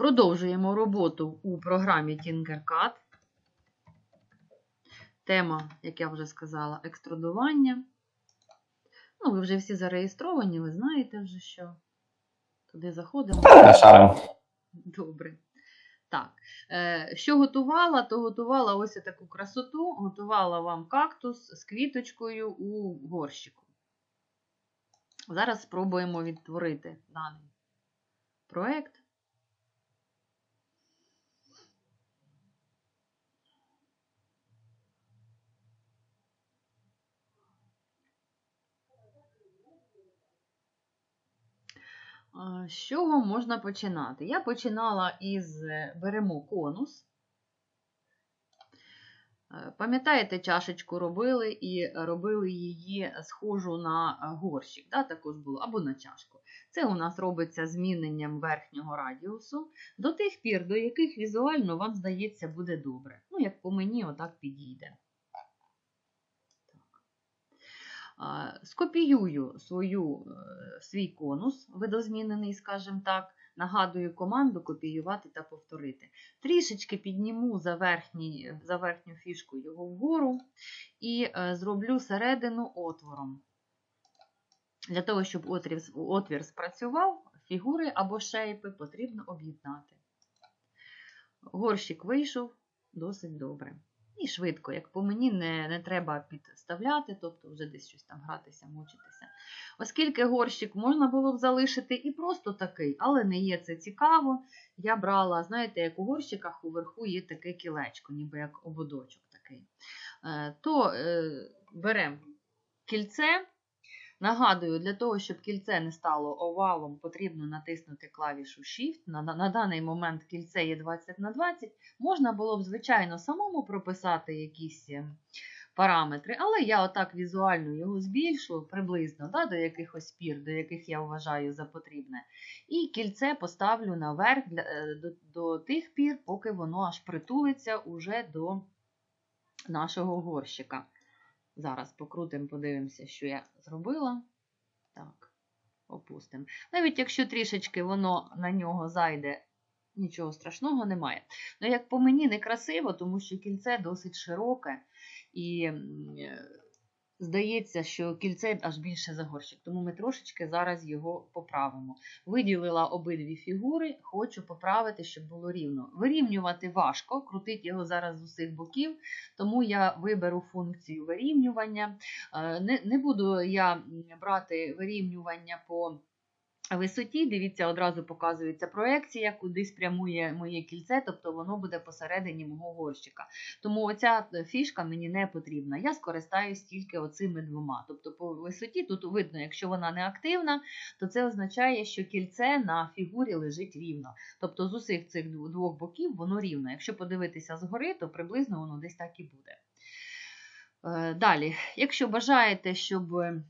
Продовжуємо роботу у програмі Tinkercad. Тема, як я вже сказала, екструдування. Ну, ви вже всі зареєстровані, ви знаєте вже, що туди заходимо. Добре. Так, е, що готувала, то готувала ось таку красоту. Готувала вам кактус з квіточкою у горщику. Зараз спробуємо відтворити даний проект. З чого можна починати? Я починала із е, беремо конус. Е, Пам'ятаєте, чашечку робили і робили її схожу на е, горщик, да, також було, або на чашку. Це у нас робиться зміненням верхнього радіусу до тих пір, до яких візуально вам здається буде добре. Ну, як по мені, отак підійде. А, Скопіюю свою, е, свій конус, видозмінений, скажімо так. Нагадую команду копіювати та повторити. Трішечки підніму за, верхній, за верхню фішку його вгору і е, зроблю середину отвором. Для того, щоб отвір, отвір спрацював, фігури або шейпи потрібно об'єднати. Горщик вийшов досить добре. І швидко, як по мені, не, не треба підставляти, тобто вже десь щось там гратися, мучитися. Оскільки горщик можна було б залишити і просто такий, але не є це цікаво. Я брала, знаєте, як у горщиках уверху є таке кілечко, ніби як ободочок такий. Е, То е, беремо кільце. Нагадую, для того, щоб кільце не стало овалом, потрібно натиснути клавішу Shift. На, на, на даний момент кільце є 20 на 20. Можна було б, звичайно, самому прописати якісь е, параметри, але я отак візуально його збільшу приблизно да, до якихось пір, до яких я вважаю за потрібне. І кільце поставлю наверх для, е, до, до тих пір, поки воно аж притулиться уже до нашого горщика. Зараз покрутимо, подивимося, що я зробила. Так, опустимо. Навіть якщо трішечки воно на нього зайде, нічого страшного немає. Ну, як по мені, некрасиво, тому що кільце досить широке. І е, здається, що кільце аж більше за горщик. Тому ми трошечки зараз його поправимо. Виділила обидві фігури, хочу поправити, щоб було рівно. Вирівнювати важко, крутити його зараз з усіх боків, тому я виберу функцію вирівнювання. Е, Не, не буду я брати вирівнювання по висоті. Дивіться, одразу показується проекція, куди спрямує моє кільце, тобто воно буде посередині мого горщика. Тому оця фішка мені не потрібна. Я скористаюсь тільки оцими двома. Тобто по висоті тут видно, якщо вона не активна, то це означає, що кільце на фігурі лежить рівно. Тобто з усіх цих двох боків воно рівно. Якщо подивитися згори, то приблизно воно десь так і буде. Е, Далі, якщо бажаєте, щоб е,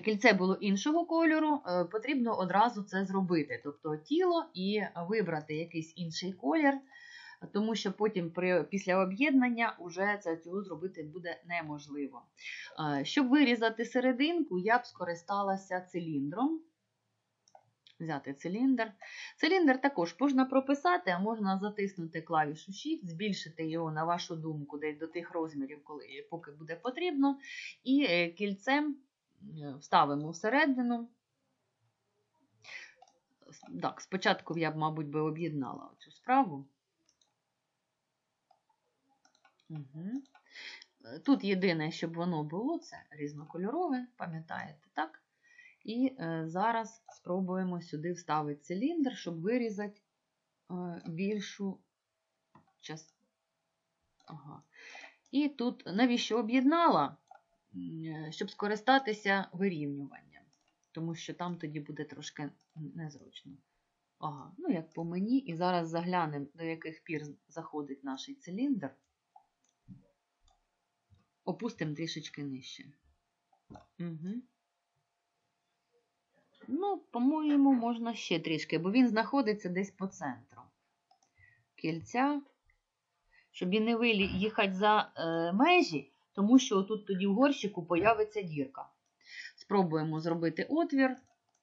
кільце було іншого кольору, е, потрібно одразу це зробити. Тобто тіло і вибрати якийсь інший колір, тому що потім при, після об'єднання вже це цього зробити буде неможливо. Е, Щоб вирізати серединку, я б скористалася циліндром. Взяти циліндр. Циліндр також можна прописати, а можна затиснути клавішу Shift, збільшити його на вашу думку десь до тих розмірів, коли, поки буде потрібно. І е, кільцем вставимо всередину. Так, спочатку я б, мабуть, би об'єднала цю справу. Угу. Тут єдине, щоб воно було, це різнокольорове, пам'ятаєте, так? І е, зараз спробуємо сюди вставити циліндр, щоб вирізати е, більшу частину. Ага. І тут навіщо об'єднала? Е, Щоб скористатися вирівнюванням, тому що там тоді буде трошки незручно. Ага, ну як по мені. І зараз заглянемо, до яких пір заходить наш циліндр. Опустимо трішечки нижче. Угу. Ну, по-моєму, можна ще трішки, бо він знаходиться десь по центру кільця, щоб він не виїхати за е, межі, тому що тут тоді в горщику появиться дірка. Спробуємо зробити отвір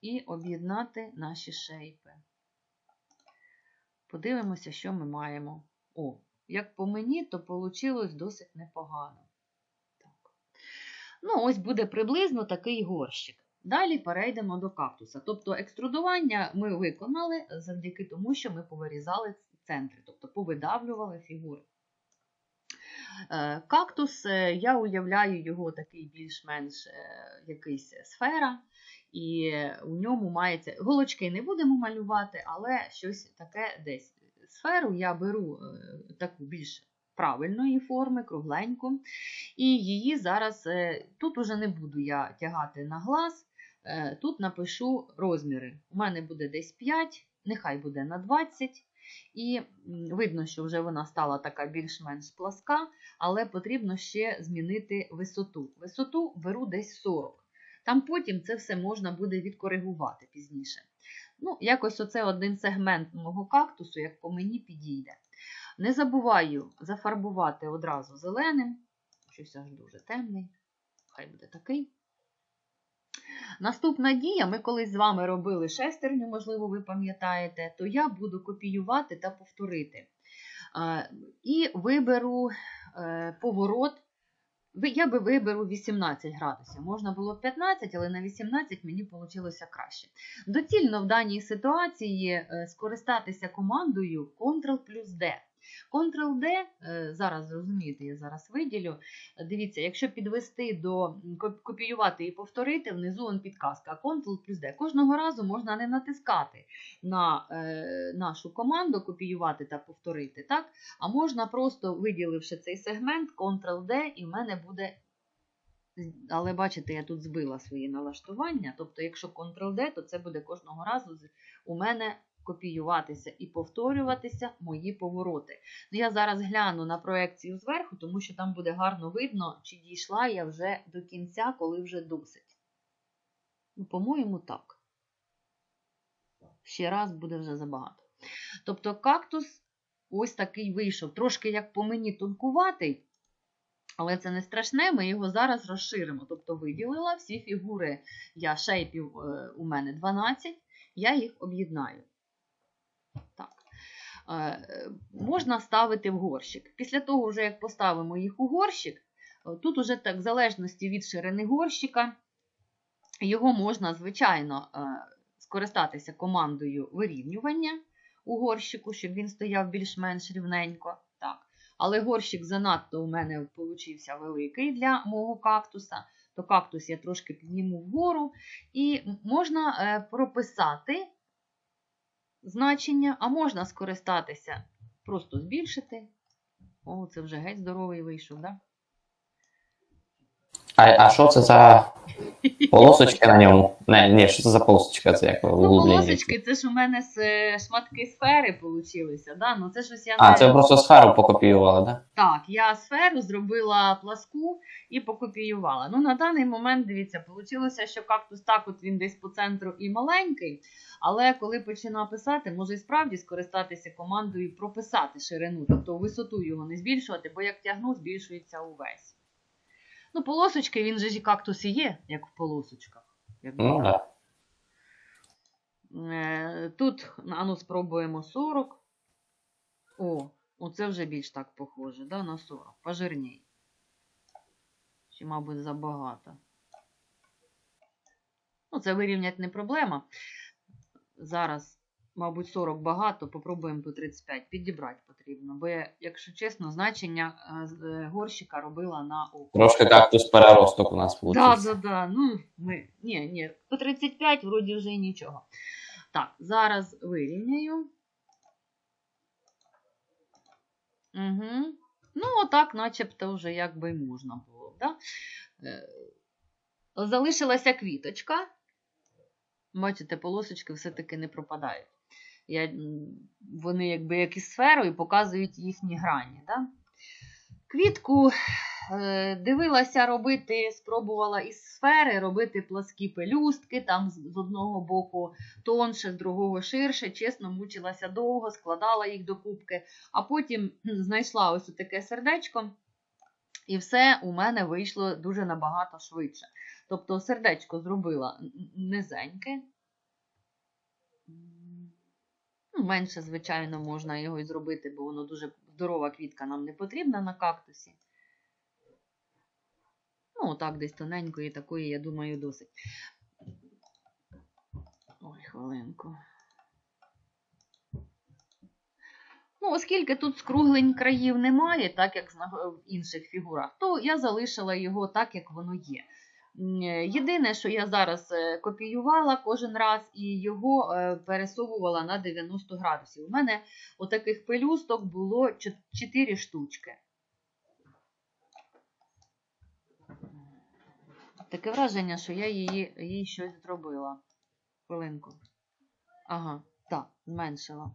і об'єднати наші шейпи. Подивимося, що ми маємо. О, як по мені, то вийшло досить непогано. Так. Ну, ось буде приблизно такий горщик. Далі перейдемо до кактуса. Тобто екструдування ми виконали завдяки тому, що ми повирізали центри, тобто повидавлювали фігури. Е, Кактус, е, я уявляю його такий більш-менш е, якийсь сфера, і у ньому мається. Голочки не будемо малювати, але щось таке десь. Сферу я беру таку більш правильної форми, кругленьку. І її зараз тут уже не буду я тягати на глаз. Тут напишу розміри. У мене буде десь 5, нехай буде на 20. І видно, що вже вона стала така більш-менш пласка, але потрібно ще змінити висоту. Висоту беру десь 40. Там потім це все можна буде відкоригувати пізніше. Ну, якось оце один сегмент мого кактусу, як по мені підійде. Не забуваю зафарбувати одразу зеленим. Щось аж дуже темний. Хай буде такий. Наступна дія, ми колись з вами робили шестерню, можливо, ви пам'ятаєте, то я буду копіювати та повторити. І виберу е, поворот. Я би виберу 18 градусів. Можна було 15, але на 18 мені вийшло краще. Доцільно в даній ситуації е, скористатися командою Ctrl плюс D. Ctrl-D, е, зараз зрозумієте, я зараз виділю. Дивіться, якщо підвести до копіювати і повторити, внизу он підказка Ctrl плюс D. Кожного разу можна не натискати на е, нашу команду копіювати та повторити, так? а можна просто, виділивши цей сегмент, Ctrl-D, і в мене буде. Але бачите, я тут збила свої налаштування. Тобто, якщо Ctrl-D, то це буде кожного разу у мене копіюватися і повторюватися мої повороти. Ну, я зараз гляну на проекцію зверху, тому що там буде гарно видно, чи дійшла я вже до кінця, коли вже досить. Ну, по-моєму, так. Ще раз буде вже забагато. Тобто кактус ось такий вийшов. Трошки, як по мені, тонкуватий, але це не страшне, ми його зараз розширимо. Тобто виділила всі фігури, я шейпів е, у мене 12, я їх об'єднаю. Е, Можна ставити в горщик. Після того, вже як поставимо їх у горщик, е, тут уже так, в залежності від ширини горщика, його можна, звичайно, е, скористатися командою вирівнювання у горщику, щоб він стояв більш-менш рівненько. Так. Але горщик занадто у мене получився великий для мого кактуса, то кактус я трошки підніму вгору, і можна прописати значення, а можна скористатися, просто збільшити. О, це вже геть здоровий вийшов, так? А, а що це за полосочки на ньому? Не, ні, що це за полосочка? Це як Ну, углублення? полосочки, це ж у мене з е, шматки сфери получилися, да? Ну це щось я А, не... це ви просто сферу покопіювали, да? Так, я сферу зробила пласку і покопіювала. Ну, на даний момент, дивіться, вийшло, що кактус так от він десь по центру і маленький, але коли починав писати, може і справді скористатися командою прописати ширину, тобто висоту його не збільшувати, бо як тягну, збільшується увесь. Ну, полосочки, він же ж і кактус і є, як в полосочках. якби. Ну, да. Е, Тут, а ну, спробуємо 40. О, оце вже більш так похоже, да, на 40. Пожирній. Чи, мабуть, забагато. Ну, це вирівняти не проблема. Зараз, мабуть, 40 багато, попробуємо по 35. Підібрати потрібно. Бо я, якщо чесно, значення е, е, горщика робила на око. Трошки кактус переросток у нас Так, вийшов. да, да. Ну, ми... Ні, ні, по 35 вроді вже й нічого. Так, зараз вирівняю. Угу. Ну, отак, начебто, вже як би й можна було. Да? Е, Залишилася квіточка. Бачите, полосочки все-таки не пропадають. Я, вони якби як із сферою показують їхні грані. Да? Квітку е, дивилася робити, спробувала із сфери робити пласкі пелюстки, там з одного боку тонше, з другого ширше. Чесно, мучилася довго, складала їх до кубки, а потім знайшла ось таке сердечко, і все у мене вийшло дуже набагато швидше. Тобто сердечко зробила низеньке. Ну, менше, звичайно, можна його і зробити, бо воно дуже здорова квітка нам не потрібна на кактусі. Ну, так, десь тоненької, такої, я думаю, досить. Ой, хвилинку. Ну, оскільки тут скруглень країв немає, так як в інших фігурах, то я залишила його так, як воно є. Е, Єдине, що я зараз е, копіювала кожен раз і його е, пересовувала на 90 градусів. У мене отаких пелюсток було 4 штучки. Таке враження, що я її, їй щось зробила. Хвилинку. Ага, так, зменшила.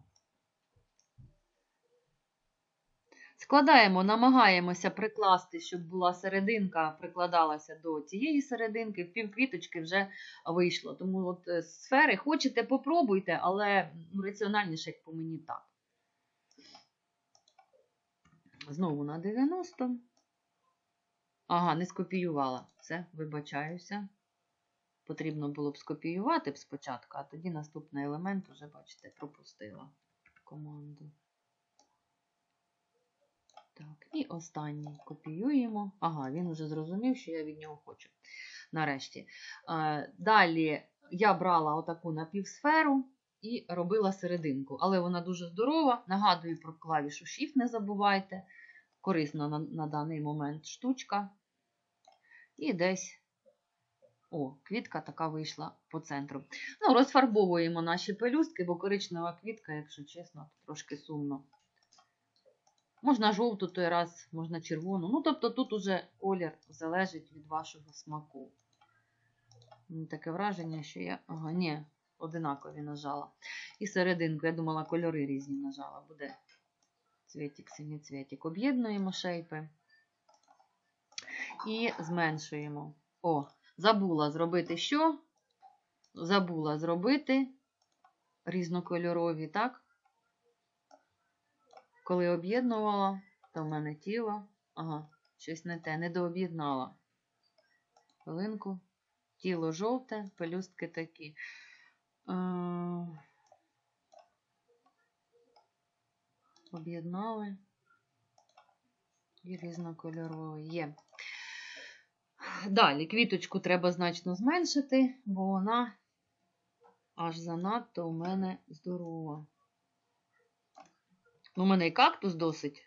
Складаємо, намагаємося прикласти, щоб була серединка, прикладалася до цієї серединки, півквіточки вже вийшло. Тому от е, сфери хочете, попробуйте, але ну, раціональніше, як по мені, так. Знову на 90. Ага, не скопіювала. Все, вибачаюся. Потрібно було б скопіювати б спочатку, а тоді наступний елемент вже, бачите, пропустила команду. Так, і останній копіюємо. Ага, він вже зрозумів, що я від нього хочу. Нарешті. Е, Далі я брала отаку напівсферу і робила серединку. Але вона дуже здорова. Нагадую про клавішу Shift, не забувайте. Корисна на, на даний момент штучка. І десь. О, квітка така вийшла по центру. Ну, розфарбовуємо наші пелюстки, бо коричнева квітка, якщо чесно, трошки сумно. Можна жовту той раз, можна червону. Ну, тобто тут уже колір залежить від вашого смаку. Таке враження, що я. Ага, ні, одинакові нажала. І серединку, я думала, кольори різні нажала. Буде цвітик, синіцвітик. Об'єднуємо шейпи і зменшуємо. О, забула зробити що? Забула зробити різнокольорові, так? Коли об'єднувала, то в мене тіло. Ага, щось не те, не дооб'єднала. Хвилинку. Тіло жовте, пелюстки такі. Е, Об'єднали. І різнокольорові є. Далі квіточку треба значно зменшити, бо вона аж занадто у мене здорова. Ну, У мене і кактус досить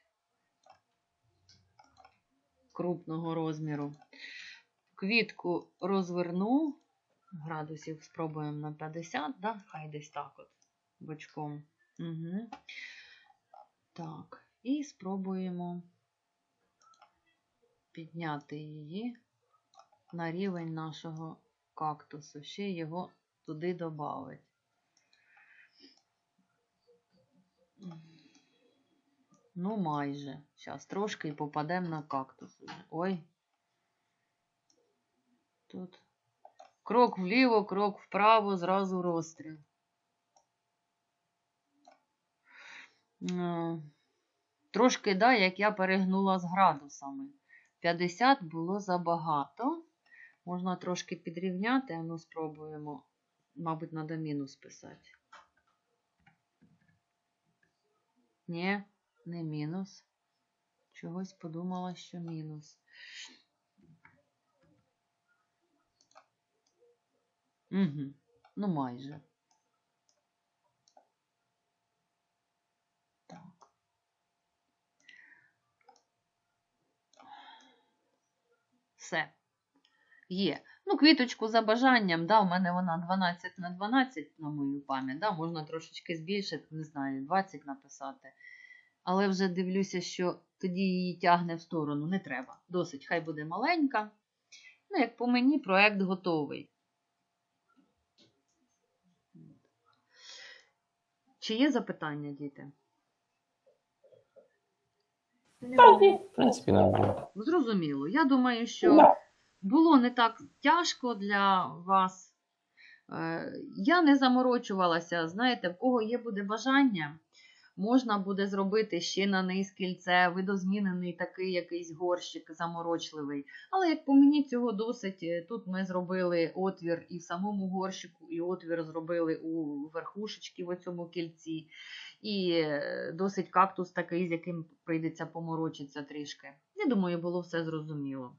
крупного розміру. Квітку розверну. Градусів спробуємо на 50, да? хай десь так от бочком. Угу. Так, і спробуємо підняти її на рівень нашого кактусу. Ще його туди додати. Ну, майже. Зараз трошки і попадемо на кактус. Ой. Тут. Крок вліво, крок вправо, зразу розстріл. Е, Трошки, да, як я перегнула з градусами. 50 було забагато. Можна трошки підрівняти, а ну спробуємо, мабуть, треба мінус писати. Ні, не мінус. Чогось подумала, що мінус. Угу. Ну, майже. Так. Все. Є. Ну, квіточку за бажанням, да, у мене вона 12 на 12 на мою пам'ять. Да, можна трошечки збільшити, не знаю, 20 написати. Але вже дивлюся, що тоді її тягне в сторону. Не треба. Досить, хай буде маленька. Ну, як по мені, проект готовий. Чи є запитання, діти? В принципі, нормально. Зрозуміло. Я думаю, що було не так тяжко для вас. Е, Я не заморочувалася. Знаєте, в кого є буде бажання, Можна буде зробити ще на низ кільце, видозмінений такий якийсь горщик заморочливий. Але як по мені цього досить, Е, тут ми зробили отвір і в самому горщику, і отвір зробили у верхушечки в цьому кільці. І е, досить кактус такий, з яким прийдеться поморочитися трішки. Я думаю, було все зрозуміло.